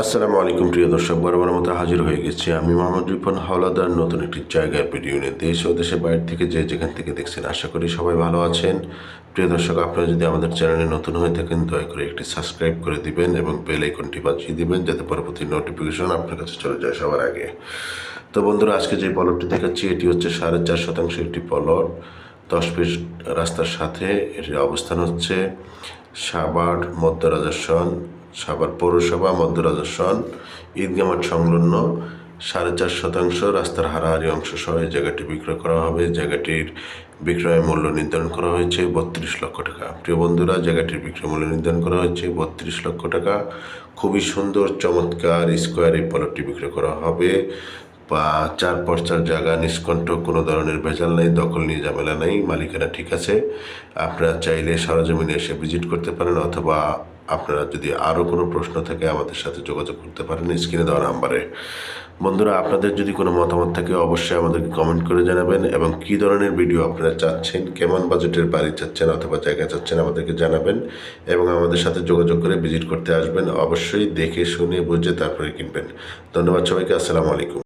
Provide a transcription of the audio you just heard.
আসসালামু আলাইকুম, প্রিয় দর্শক, বরাবর মতো হাজির হয়ে গেছি আমি মোহাম্মদ রিপন, হাওলাদার, নতুন একটি জায়গায় ভিডিও নিয়ে। দেশ ও দেশের বাইরে থেকে যে যেখান থেকে দেখছেন, আশা করি সবাই ভালো আছেন। প্রিয় দর্শক, আপনারা যদি আমাদের চ্যানেলে নতুন হয়ে থাকেন, দয়া করে একটি সাবস্ক্রাইব করে দিবেন এবং বেল আইকনটি বাজিয়ে দিবেন, যাতে পরবর্তী নোটিফিকেশন আপনার কাছে চলে যায় সবার আগে। তো বন্ধুরা, আজকে যে পলটটি দেখাচ্ছি, এটি হচ্ছে সাড়ে চার শতাংশ একটি পলট দশ ফিট রাস্তার সাথে এটির অবস্থান হচ্ছে সাভার মধ্য সাভার পৌরসভা মধ্য রাজস্বন ঈদগাহ মাঠ সংলগ্ন সাড়ে চার শতাংশ রাস্তার হারাহারি অংশ সহ এই জায়গাটি বিক্রয় করা হবে। জায়গাটির বিক্রয় মূল্য নির্ধারণ করা হয়েছে বত্রিশ লক্ষ টাকা। প্রিয় বন্ধুরা, জায়গাটির বিক্রয় মূল্য নির্ধারণ করা হয়েছে বত্রিশ লক্ষ টাকা। খুবই সুন্দর, চমৎকার, স্কোয়ার এই পলটটি বিক্রয় করা হবে। বা চার পর্চার জায়গা, নিষ্কণ্ঠ, কোনো ধরনের ভেজাল নেই, দখল নিয়ে ঝামেলা নেই, মালিকানা ঠিক আছে। আপনারা চাইলে সরজমিনে এসে ভিজিট করতে পারেন অথবা আপনারা যদি আরও কোনো প্রশ্ন থাকে আমাদের সাথে যোগাযোগ করতে পারেন স্ক্রিনে দেওয়া নাম্বারে। বন্ধুরা, আপনাদের যদি কোনো মতামত থাকে অবশ্যই আমাদেরকে কমেন্ট করে জানাবেন এবং কী ধরনের ভিডিও আপনারা চাচ্ছেন, কেমন বাজেটের বাড়ি চাচ্ছেন অথবা জায়গা চাচ্ছেন আমাদেরকে জানাবেন এবং আমাদের সাথে যোগাযোগ করে ভিজিট করতে আসবেন। অবশ্যই দেখে, শুনে, বুঝে তারপরে কিনবেন। ধন্যবাদ সবাইকে, আসসালামু আলাইকুম।